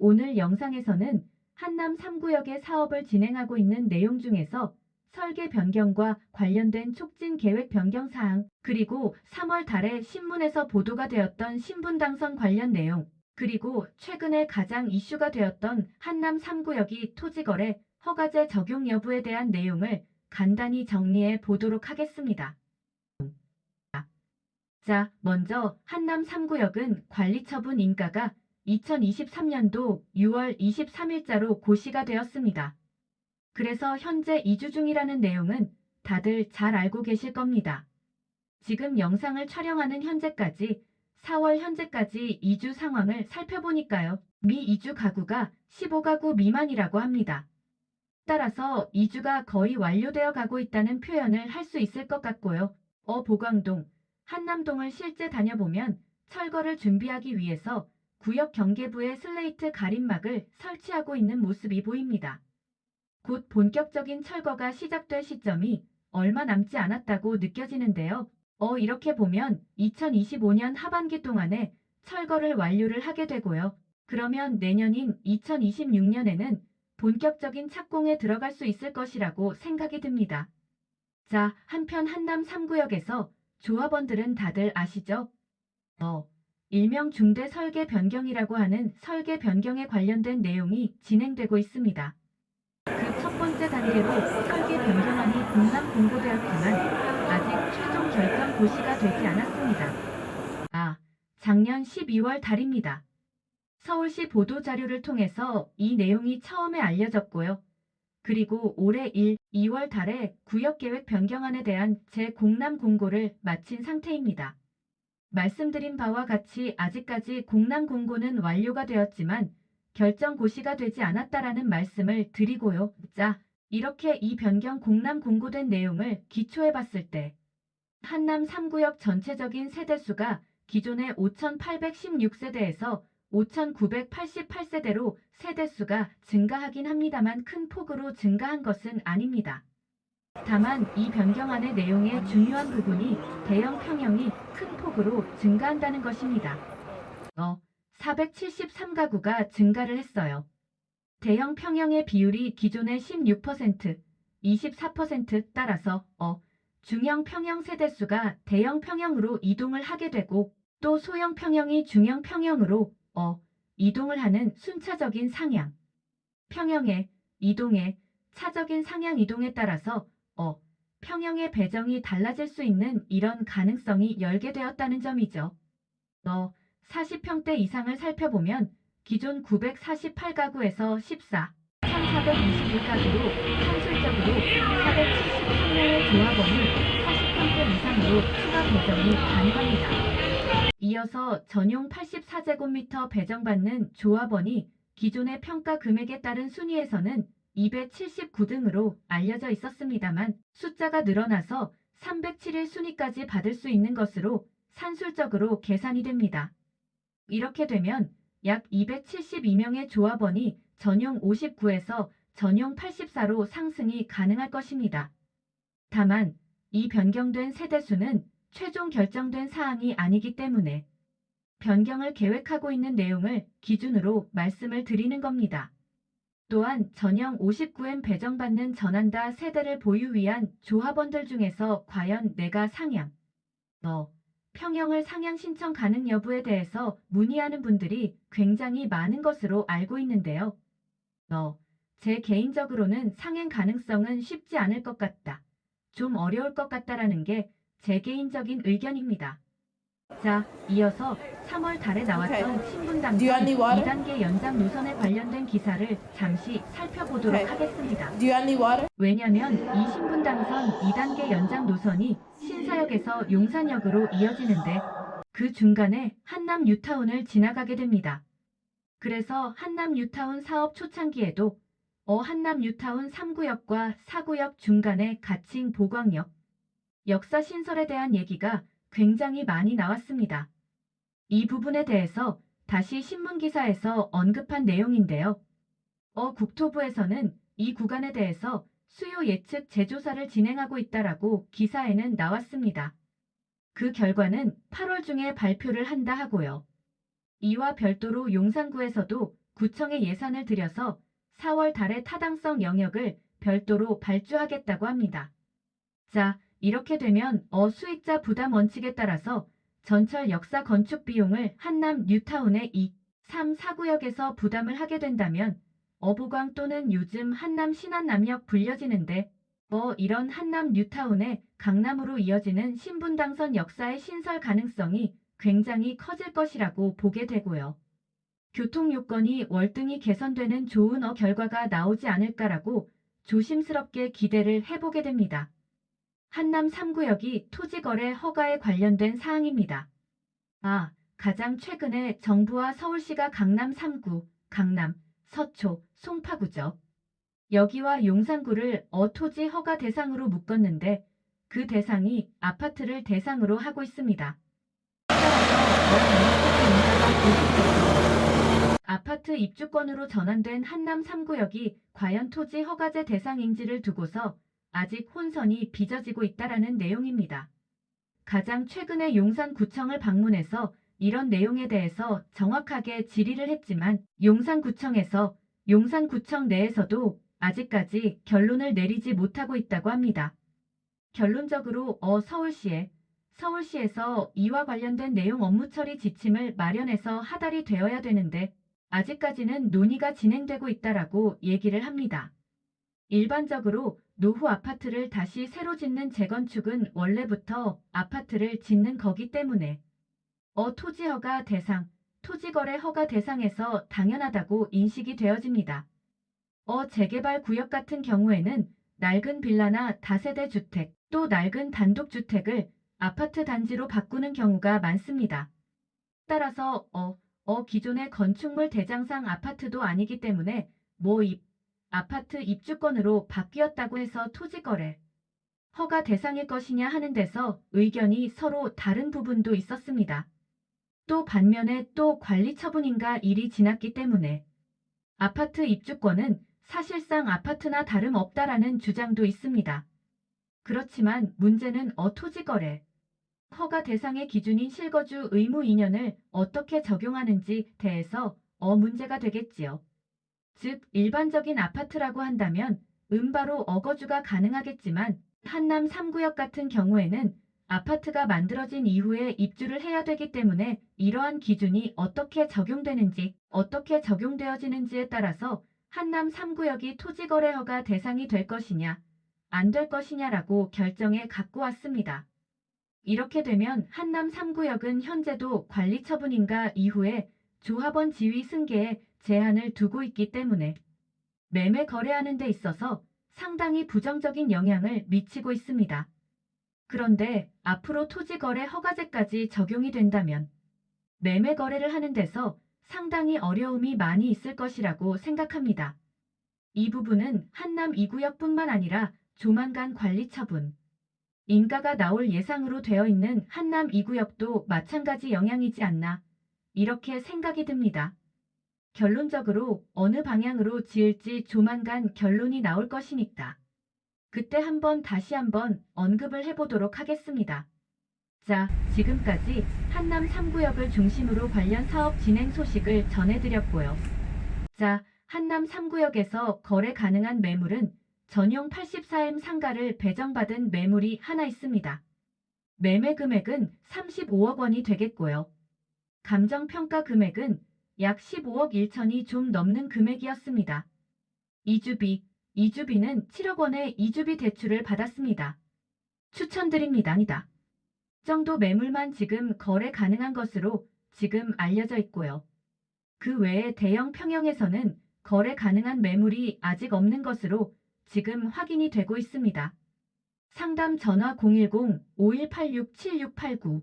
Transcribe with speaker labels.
Speaker 1: 오늘 영상에서는 한남 3구역의 사업을 진행하고 있는 내용 중에서 설계 변경과 관련된 촉진 계획 변경 사항, 그리고 3월 달에 신문에서 보도가 되었던 신분 당선 관련 내용, 그리고 최근에 가장 이슈가 되었던 한남 3구역이 토지거래 허가제 적용 여부에 대한 내용을 간단히 정리해 보도록 하겠습니다. 자, 먼저 한남 3구역은 관리처분 인가가 2023년도 6월 23일자로 고시가 되었습니다. 그래서 현재 이주 중이라는 내용은 다들 잘 알고 계실 겁니다. 지금 영상을 촬영하는 현재까지 4월 현재까지 이주 상황을 살펴보니까요. 미 이주 가구가 15가구 미만이라고 합니다. 따라서 이주가 거의 완료되어 가고 있다는 표현을 할 수 있을 것 같고요. 어 보광동, 한남동을 실제 다녀보면 철거를 준비하기 위해서 구역 경계부에 슬레이트 가림막을 설치하고 있는 모습이 보입니다. 곧 본격적인 철거가 시작될 시점이 얼마 남지 않았다고 느껴지는데요. 어, 이렇게 보면 2025년 하반기 동안에 철거를 완료를 하게 되고요. 그러면 내년인 2026년에는 본격적인 착공에 들어갈 수 있을 것이라고 생각이 듭니다. 자, 한편 한남 3구역에서 조합원들은 다들 아시죠? 어, 일명 중대 설계 변경이라고 하는 설계 변경에 관련된 내용이 진행되고 있습니다. 그 첫 번째 단계로 설계 변경안이 공람 공고되었지만 아직 최종 결정 고시가 되지 않았습니다. 아, 작년 12월 달입니다. 서울시 보도 자료를 통해서 이 내용이 처음에 알려졌고요. 그리고 올해 1, 2월 달에 구역계획 변경안에 대한 재공람 공고를 마친 상태입니다. 말씀드린 바와 같이 아직까지 공람 공고는 완료가 되었지만 결정 고시가 되지 않았다라는 말씀을 드리고요. 자, 이렇게 이 변경 공람 공고된 내용을 기초해 봤을 때 한남 3구역 전체적인 세대수가 기존의 5,816세대에서 5,988세대로 세대수가 증가하긴 합니다만 큰 폭으로 증가한 것은 아닙니다. 다만 이 변경안의 내용의 중요한 부분이 대형 평형이 큰 폭으로 증가한다는 것입니다. 어, 473가구가 증가를 했어요. 대형 평형의 비율이 기존의 16%, 24% 따라서 어, 중형 평형 세대수가 대형 평형으로 이동을 하게 되고 또 소형 평형이 중형 평형으로 어, 이동을 하는 순차적인 상향. 평형의 이동의 차적인 상향 이동에 따라서 어, 평형의 배정이 달라질 수 있는 이런 가능성이 열게 되었다는 점이죠. 어, 40평대 이상을 살펴보면 기존 948가구에서 14, 1421가구로 산술적으로 473명의 조합원이 40평대 이상으로 추가 배정이 가능합니다. 이어서 전용 84제곱미터 배정받는 조합원이 기존의 평가 금액에 따른 순위에서는 279등으로 알려져 있었습니다만 숫자가 늘어나서 307일 순위까지 받을 수 있는 것으로 산술적으로 계산이 됩니다. 이렇게 되면 약 272명의 조합원이 전용 59에서 전용 84로 상승이 가능할 것입니다. 다만 이 변경된 세대수는 최종 결정된 사항이 아니기 때문에 변경을 계획하고 있는 내용을 기준으로 말씀을 드리는 겁니다. 또한 전형 59M 배정받는 전환다 세대를 보유 위한 조합원들 중에서 과연 내가 상향, 너, 평형을 상향 신청 가능 여부에 대해서 문의하는 분들이 굉장히 많은 것으로 알고 있는데요. 너, 제 개인적으로는 상행 가능성은 쉽지 않을 것 같다. 좀 어려울 것 같다라는 게 제 개인적인 의견입니다. 자, 이어서 3월 달에 나왔던. 신분당선
Speaker 2: Do you want any water?
Speaker 1: 2단계 연장 노선에 관련된 기사를 잠시 살펴보도록
Speaker 2: Okay.
Speaker 1: 하겠습니다.
Speaker 2: Do you want any water?
Speaker 1: 왜냐면 이 신분당선 2단계 연장 노선이 신사역에서 용산역으로 이어지는데 그 중간에 한남 뉴타운을 지나가게 됩니다. 그래서 한남 뉴타운 사업 초창기에도 어 한남 뉴타운 3구역과 4구역 중간에 가칭 보광역 역사 신설에 대한 얘기가 굉장히 많이 나왔습니다. 이 부분에 대해서 다시 신문 기사에서 언급한 내용인데요. 어 국토부에서는 이 구간에 대해서 수요 예측 재조사를 진행하고 있다라고 기사에는 나왔습니다. 그 결과는 8월 중에 발표를 한다 하고요. 이와 별도로 용산구에서도 구청에 예산을 들여서 4월 달에 타당성 영역을 별도로 발주하겠다고 합니다. 자, 이렇게 되면 어 수익자 부담 원칙에 따라서 전철 역사 건축 비용을 한남 뉴타운의 2, 3, 4구역에서 부담을 하게 된다면 어부광 또는 요즘 한남 신안남역 불려지는데 뭐 이런 한남 뉴타운의 강남으로 이어지는 신분당선 역사의 신설 가능성이 굉장히 커질 것이라고 보게 되고요. 교통 요건이 월등히 개선되는 좋은 어 결과가 나오지 않을까라고 조심스럽게 기대를 해보게 됩니다. 한남 3구역이 토지거래 허가에 관련된 사항입니다. 아, 가장 최근에 정부와 서울시가 강남 3구, 강남, 서초, 송파구죠. 여기와 용산구를 어토지 허가 대상으로 묶었는데 그 대상이 아파트를 대상으로 하고 있습니다. 아파트 입주권으로 전환된 한남 3구역이 과연 토지 허가제 대상인지를 두고서 아직 혼선이 빚어지고 있다라는 내용입니다. 가장 최근에 용산구청을 방문해서 이런 내용에 대해서 정확하게 질의를 했지만 용산구청에서 용산구청 내에서도 아직까지 결론을 내리지 못하고 있다고 합니다. 결론적으로 어 서울시에 서울시에서 이와 관련된 내용 업무 처리 지침을 마련해서 하달이 되어야 되는데 아직까지는 논의가 진행되고 있다라고 얘기를 합니다. 일반적으로 노후 아파트를 다시 새로 짓는 재건축은 원래부터 아파트를 짓는 거기 때문에 어 토지 허가 대상, 토지거래 허가 대상에서 당연하다고 인식이 되어집니다. 어 재개발 구역 같은 경우에는 낡은 빌라나 다세대 주택, 또 낡은 단독주택을 아파트 단지로 바꾸는 경우가 많습니다. 따라서 어, 어 기존의 건축물 대장상 아파트도 아니기 때문에 모입, 아파트 입주권으로 바뀌었다고 해서 토지거래, 허가 대상일 것이냐 하는 데서 의견이 서로 다른 부분도 있었습니다. 또 반면에 또 관리 처분인가 일이 지났기 때문에 아파트 입주권은 사실상 아파트나 다름없다라는 주장도 있습니다. 그렇지만 문제는 어토지거래, 허가 대상의 기준인 실거주 의무 2년을 어떻게 적용하는지 대해서 어 문제가 되겠지요. 즉 일반적인 아파트라고 한다면 은바로 어거주가 가능하겠지만 한남 3구역 같은 경우에는 아파트가 만들어진 이후에 입주를 해야 되기 때문에 이러한 기준이 어떻게 적용되는지 어떻게 적용되어지는지에 따라서 한남 3구역이 토지거래 허가 대상이 될 것이냐 안 될 것이냐라고 결정에 갖고 왔습니다. 이렇게 되면 한남 3구역은 현재도 관리처분인가 이후에 조합원 지위 승계에 제한을 두고 있기 때문에 매매 거래하는 데 있어서 상당히 부정적인 영향을 미치고 있습니다. 그런데 앞으로 토지 거래 허가제까지 적용이 된다면 매매 거래를 하는 데서 상당히 어려움이 많이 있을 것이라고 생각합니다. 이 부분은 한남 2구역뿐만 아니라 조만간 관리처분, 인가가 나올 예상으로 되어 있는 한남 2구역도 마찬가지 영향이지 않나 이렇게 생각이 듭니다. 결론적으로 어느 방향으로 지을지 조만간 결론이 나올 것이니까 그때 한번 다시 한번 언급을 해보도록 하겠습니다. 자, 지금까지 한남 3구역을 중심으로 관련 사업 진행 소식을 전해드렸고요. 자, 한남 3구역에서 거래 가능한 매물은 전용 84M 상가를 배정받은 매물이 하나 있습니다. 매매 금액은 35억 원이 되겠고요. 감정평가 금액은 약 15억 1천이 좀 넘는 금액이었습니다. 이주비, 이주비는 7억 원의 이주비 대출을 받았습니다. 추천드립니다. 아니다. 정도 매물만 지금 거래 가능한 것으로 지금 알려져 있고요. 그 외에 대형 평형에서는 거래 가능한 매물이 아직 없는 것으로 지금 확인이 되고 있습니다. 상담 전화 010-5186-7689